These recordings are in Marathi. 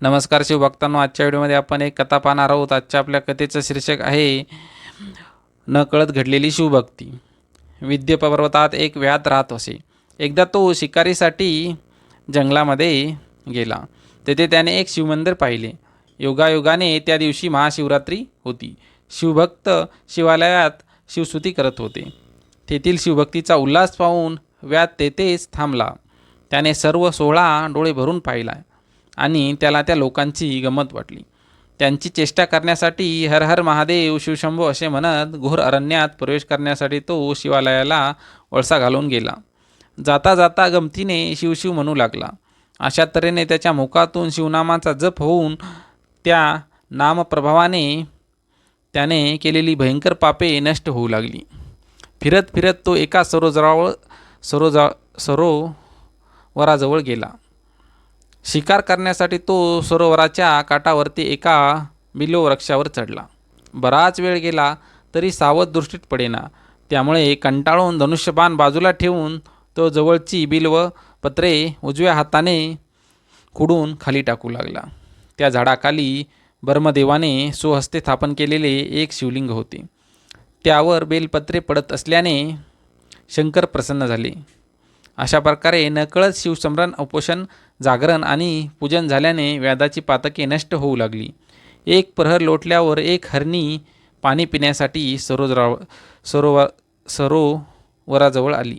नमस्कार शिवभक्तांनो आजच्या व्हिडिओमध्ये आपण एक कथा पाहणार आहोत. आजच्या आपल्या कथेचं शीर्षक आहे न कळत घडलेली शिवभक्ती. विद्य पर्वतात एक व्याध राहत असे. एकदा तो शिकारीसाठी जंगलामध्ये गेला. तेथे त्याने एक शिवमंदिर पाहिले. योगायोगाने त्या दिवशी महाशिवरात्री होती. शिवभक्त शिवालयात शिवस्तुती करत होते. तेथील शिवभक्तीचा उल्हास पाहून व्याध तेथेच थांबला. त्याने सर्व सोहळा डोळे भरून पाहिला. आणि त्याला त्या लोकांची गंमत वाटली. त्यांची चेष्टा करण्यासाठी हर हर महादेव शिवशंभो असे म्हणत घोर अरण्यात प्रवेश करण्यासाठी तो शिवालयाला वळसा घालून गेला. जाता जाता गमतीने शिवशिव म्हणू लागला. अशा तऱ्हेने त्याच्या मुखातून शिवनामाचा जप होऊन त्या नामप्रभावाने त्याने केलेली भयंकर पापे नष्ट होऊ लागली. फिरत फिरत तो एका सरोजरावळ सरोजा सरोवराजवळ गेला. शिकार करण्यासाठी तो सरोवराच्या काठावरती एका बिलो वृक्षावर चढला. बराच वेळ गेला तरी सावध दृष्टीत पडेना. त्यामुळे कंटाळून धनुष्यबाण बाजूला ठेवून तो जवळची बिल्व पत्रे उजव्या हाताने खुडून खाली टाकू लागला. त्या झाडाखाली ब्रह्मदेवाने स्वहस्ते स्थापन केलेले एक शिवलिंग होते. त्यावर बेलपत्रे पडत असल्याने शंकर प्रसन्न झाले. अशा प्रकारे नकळत शिवसमरण उपोषण जागरण आणि पूजन झाल्याने व्याधाची पातके नष्ट होऊ लागली. एक प्रहर लोटल्यावर एक हरणी पाणी पिण्यासाठी सरोजरा सरोवर सरोवराजवळ आली.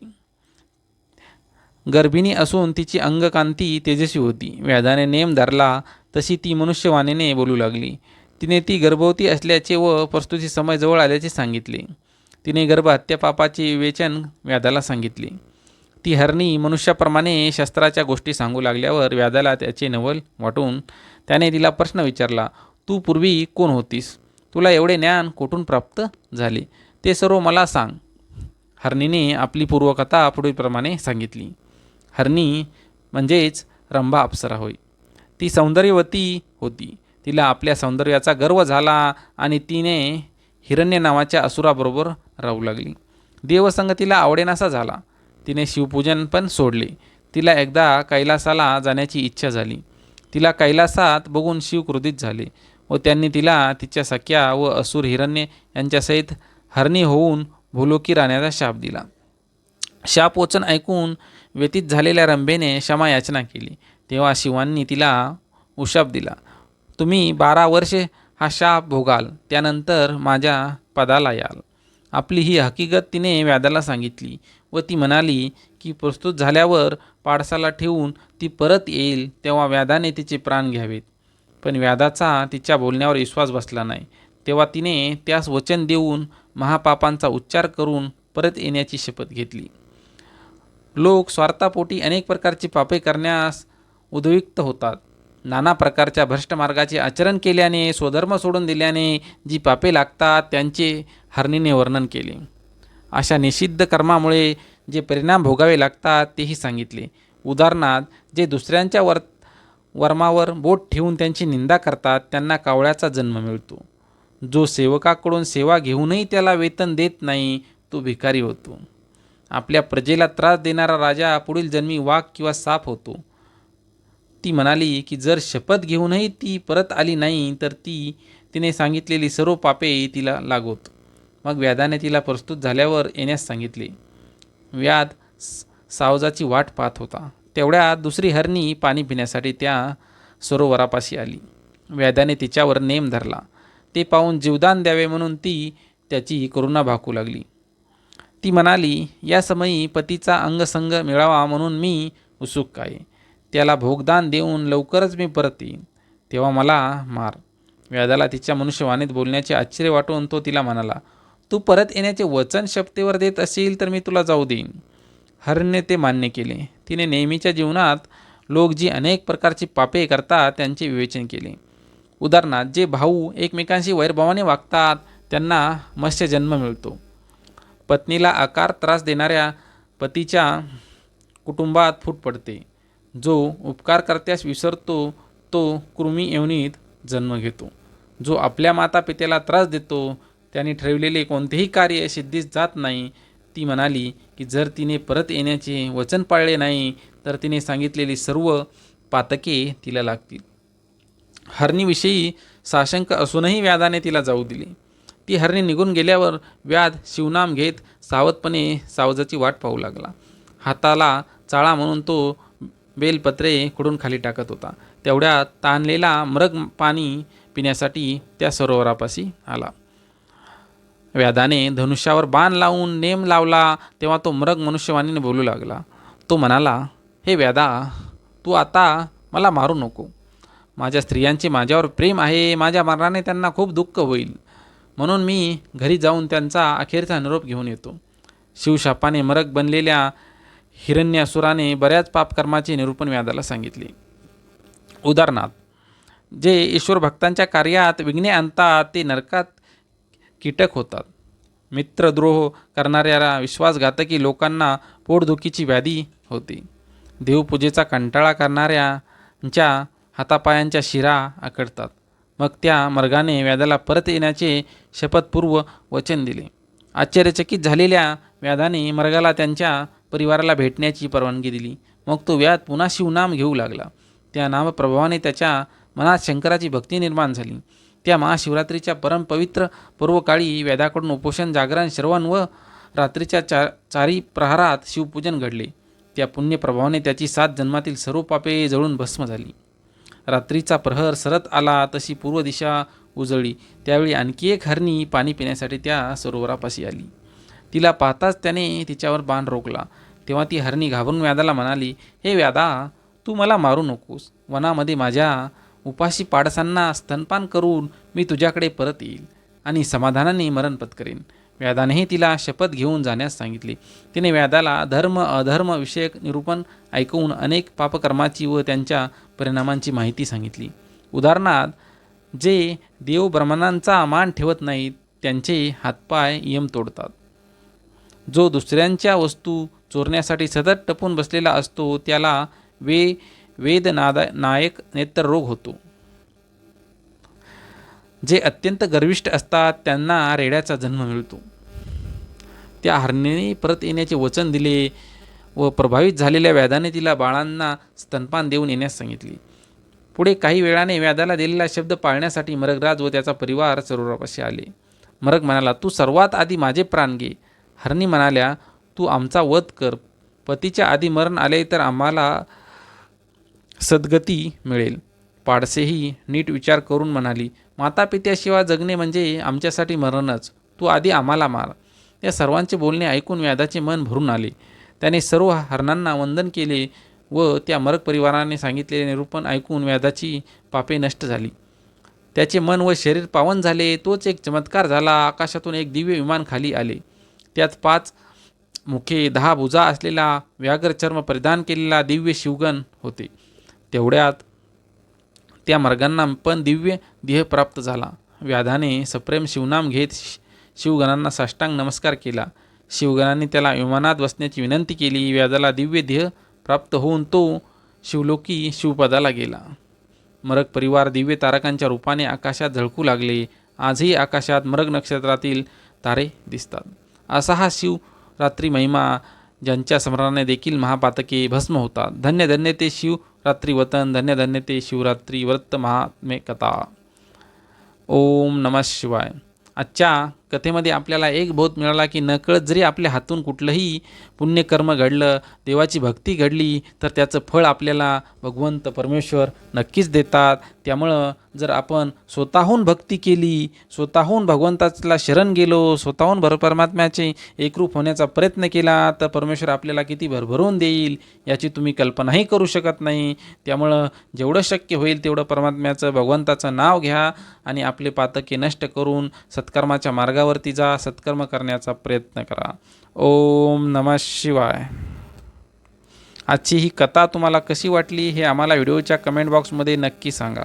गर्भिणी असून तिची अंगकांती तेजस्वी होती. व्याधाने नेम धरला तशी ती मनुष्यवाणीने बोलू लागली. तिने ती गर्भवती असल्याचे व प्रस्तुती समय जवळ आल्याचे सांगितले. तिने गर्भहत्या पापाचे विवेचन व्याधाला सांगितले. ती हरणी मनुष्याप्रमाणे शस्त्राच्या गोष्टी सांगू लागल्यावर व्याधाला त्याचे नवल वाटून त्याने तिला प्रश्न विचारला तू पूर्वी कोण होतीस? तुला एवढे ज्ञान कुठून प्राप्त झाले? ते सर्व मला सांग. हरणीने आपली पूर्वकथा पुढीलप्रमाणे सांगितली. हरणी म्हणजेच रंभा अप्सरा होय. ती सौंदर्यवती होती. तिला आपल्या सौंदर्याचा गर्व झाला आणि तिने हिरण्य नावाच्या असुराबरोबर राहू लागली. देवसंग तिला आवडेनासा झाला. तिने शिवपूजन पण सोडले. तिला एकदा कैलासाला जाण्याची इच्छा झाली. तिला कैलासात बघून शिव क्रोधित झाले व त्यांनी तिला तिच्या सख्या व असुर हिरण्य यांच्यासहित हरणी होऊन भुलोकी राहण्याचा शाप दिला. शाप वचन ऐकून व्यतीत झालेल्या रंभेने क्षमा याचना केली. तेव्हा शिवांनी तिला उशाप दिला. तुम्ही बारा वर्षे हा शाप भोगाल त्यानंतर माझ्या पदाला याल. आपली ही हकीकत तिने व्याधाला सांगितली. व ती म्हणाली की प्रस्तुत झाल्यावर पाडसाला ठेवून ती परत येईल तेव्हा व्याधाने तिचे प्राण घ्यावेत. पण व्याधाचा तिच्या बोलण्यावर विश्वास बसला नाही. तेव्हा तिने त्यास वचन देऊन महापापांचा उच्चार करून परत येण्याची शपथ घेतली. लोक स्वार्थापोटी अनेक प्रकारची पापे करण्यास उद्विक्त होतात. नाना प्रकारच्या भ्रष्ट मार्गाचे आचरण केल्याने स्वधर्म सोडून दिल्याने जी पापे लागतात त्यांचे हरणीने वर्णन केले. अशा निषिद्ध कर्मामुळे जे परिणाम भोगावे लागतात तेही सांगितले. उदाहरणार्थ जे दुसऱ्यांच्या वर वर्मावर बोट ठेवून त्यांची निंदा करतात त्यांना कावळ्याचा जन्म मिळतो. जो सेवकाकडून सेवा घेऊनही त्याला वेतन देत नाही तो भिकारी होतो. आपल्या प्रजेला त्रास देणारा राजा पुढील जन्मी वाघ किंवा साप होतो. ती म्हणाली की जर शपथ घेऊनही ती परत आली नाही तर ती तिने सांगितलेली सर्व पापे तिला लागवतो मग व्याधाने तिला प्रस्तुत झाल्यावर येण्यास सांगितले व्याध सावजाची वाट पाहत होता. तेवढ्यात दुसरी हरणी पाणी पिण्यासाठी त्या सरोवरापाशी आली. व्याधाने तिच्यावर नेम धरला. ते पाहून जीवदान द्यावे म्हणून ती त्याची करुणा भाकू लागली. ती म्हणाली या समयी पतीचा अंगसंग मिळावा म्हणून मी उत्सुक आहे. त्याला भोगदान देऊन लवकरच मी परत येईन. तेव्हा मला मार. व्याधाला तिच्या मनुष्यवाणीत बोलण्याचे आश्चर्य वाटून तो तिला म्हणाला तू परत येण्याचे वचन शपथेवर देत असेल तर मी तुला जाऊ देईन. हरणने ते मान्य केले. तिने नेहमीच्या जीवनात लोक जी अनेक प्रकारची पापे करतात त्यांचे विवेचन केले. उदाहरणार्थ जे भाऊ एकमेकांशी वैरभावाने वागतात त्यांना मत्स्य जन्म मिळतो. पत्नीला आकार त्रास देणाऱ्या पतीच्या कुटुंबात फूट पडते. जो उपकार करत्यास विसरतो तो कृमी येवनीत जन्म घेतो. जो आपल्या माता पित्याला त्रास देतो त्याने ठरविलेले कोणतेही कार्य सिद्धीस जात नाही. ती म्हणाली की जर तिने परत येण्याचे वचन पाळले नाही तर तिने सांगितलेली सर्व पातके तिला लागतील. हरणीविषयी साशंक असूनही व्याधाने तिला जाऊ दिली. ती हरणी निघून गेल्यावर व्याध शिवनाम घेत सावधपणे सावजाची वाट पाहू लागला. हाताला चाळा म्हणून तो बेलपत्रे खुडून खाली टाकत होता. तेवढ्यात ताणलेला मृग पाणी पिण्यासाठी त्या सरोवरापाशी आला. व्याधाने धनुष्यावर बाण लावून नेम लावला तेव्हा तो मृग मनुष्यवाणीने बोलू लागला. तो म्हणाला हे व्याधा तू आता मला मारू नको. माझ्या स्त्रियांचे माझ्यावर प्रेम आहे माझ्या मरणाने त्यांना खूप दुःख होईल. म्हणून मी घरी जाऊन त्यांचा अखेरचा निरोप घेऊन येतो. शिवशापाने मरक बनलेल्या हिरण्यासुराने बऱ्याच पापकर्माचे निरूपण व्याधाला सांगितले. उदाहरणार्थ जे ईश्वर भक्तांच्या कार्यात विघ्ने आणतात ते नरकात कीटक होतात. मित्रद्रोह करणाऱ्या विश्वासघातकी लोकांना पोटदुखीची व्याधी होते. देवपूजेचा कंटाळा करणाऱ्यांच्या हातापायांच्या शिरा आकडतात मग त्या मर्गाने व्याधाला परत येण्याचे शपथपूर्व वचन दिले. आश्चर्यचकित झालेल्या व्याधाने मर्गाला त्यांच्या परिवाराला भेटण्याची परवानगी दिली. मग तो व्याध पुन्हा शिवनाम घेऊ लागला. त्या नामप्रभावाने त्याच्या मनात शंकराची भक्ती निर्माण झाली. त्या महाशिवरात्रीच्या परमपवित्र पूर्वकाळी वेदाकडून उपोषण जागरण श्रवण व रात्रीच्या चा चारी प्रहारात शिवपूजन घडले. त्या पुण्यप्रभावाने त्याची सात जन्मातील सर्व पापे जळून भस्म झाली. रात्रीचा प्रहर सरत आला तशी पूर्व दिशा उजळली. त्यावेळी आणखी एक हरणी पाणी पिण्यासाठी त्या सरोवरापाशी आली. तिला पाहताच त्याने तिच्यावर बाण रोखला. तेव्हा ती हरणी घाबरून व्याधाला म्हणाली हे व्याधा तू मला मारू नकोस. वनामध्ये माझ्या उपाशी पाडसांना स्तनपान करून मी तुझ्याकडे परत येईल आणि समाधानाने मरण पत्करेन. व्याधानेही तिला शपथ घेऊन जाण्यास सांगितले. तिने व्याधाला धर्म अधर्म विषयक निरूपण ऐकवून अनेक पापकर्माची व त्यांच्या परिणामांची माहिती सांगितली. उदाहरणार्थ जे देव ब्रह्मणांचा मान ठेवत नाहीत त्यांचे हातपाय यम तोडतात. जो दुसऱ्यांच्या वस्तू चोरण्यासाठी सतत टपून बसलेला असतो त्याला वे वेदनादा नायक नेत्ररोग होतो जे अत्यंत गर्विष्ठ असतात त्यांना रेड्याचा जन्म मिळतो त्या हरणीने परत येण्याचे वचन दिले व प्रभावित झालेल्या व्याधाने तिला बाळांना स्तनपान देऊन येण्यास सांगितले पुढे काही वेळाने व्याधाला दिलेला शब्द पाळण्यासाठी मरगराज व त्याचा परिवार सरोवरापाशी आले मरग म्हणाला तू सर्वात आधी माझे प्राण घे हरणी म्हणाल्या तू आमचा वध कर पतीच्या आधी मरण आले तर आम्हाला सद्गती मिळेल. पाडसेही नीट विचार करून म्हणाली माता पित्याशिवाय जगणे म्हणजे आमच्यासाठी मरणच. तू आधी आम्हाला मार. या सर्वांचे बोलणे ऐकून व्याधाचे मन भरून आले. त्याने सर्व हरणांना वंदन केले व त्या मरक परिवाराने सांगितलेले निरूपण ऐकून व्याधाची पापे नष्ट झाली. त्याचे मन व शरीर पावन झाले तोच एक चमत्कार झाला. आकाशातून एक दिव्य विमान खाली आले. त्यात पाच मुखे दहा भुजा असलेला व्याघ्र चर्म परिधान केलेला दिव्य शिवगण होते. तेवढ्यात त्या मार्गांना पण दिव्य देह प्राप्त झाला. व्याधाने सप्रेम शिवनाम घेत शि- शिवगणांना साष्टांग नमस्कार केला. शिवगणांनी त्याला विमानात बसण्याची विनंती केली. व्याधाला दिव्य देह प्राप्त होऊन तो शिवलोकी शिवपदाला गेला. मरग परिवार दिव्य तारकांच्या रूपाने आकाशात झळकू लागले. आजही आकाशात मरग नक्षत्रातील तारे दिसतात. असा हा शिवरात्री महिमा ज्यांच्या स्मरणाने देखील महापातके भस्म होतात. धन्य धन्य ते शिव वतन धन्य धन्य ते शिवरात्री व्रत महात्मे कथा ओम नमः शिवाय। आजच्या कथेमध्ये आपल्याला एक बोध मिळाला की नकळत जरी आपल्या हातून कुठलंही पुण्यकर्म घडलं देवाची भक्ती घडली तर त्याचं फळ आपल्याला भगवंत परमेश्वर नक्कीच देतात. त्यामुळं जर आपण स्वतःहून भक्ती केली स्वतःहून भगवंताला शरण गेलो स्वतःहून भर परमात्म्याचे एकरूप होण्याचा प्रयत्न केला तर परमेश्वर आपल्याला किती भरभरून देईल याची तुम्ही कल्पनाही करू शकत नाही. त्यामुळं जेवढं शक्य होईल तेवढं परमात्म्याचं भगवंताचं नाव घ्या आणि आपले पातके नष्ट करून सत्कर्माच्या मार्गावरती जा सत्कर्म करण्याचा प्रयत्न करा. ओम नमः शिवाय. आजची ही कथा तुम्हाला कशी वाटली हे आम्हाला व्हिडिओच्या कमेंट बॉक्समध्ये नक्की सांगा.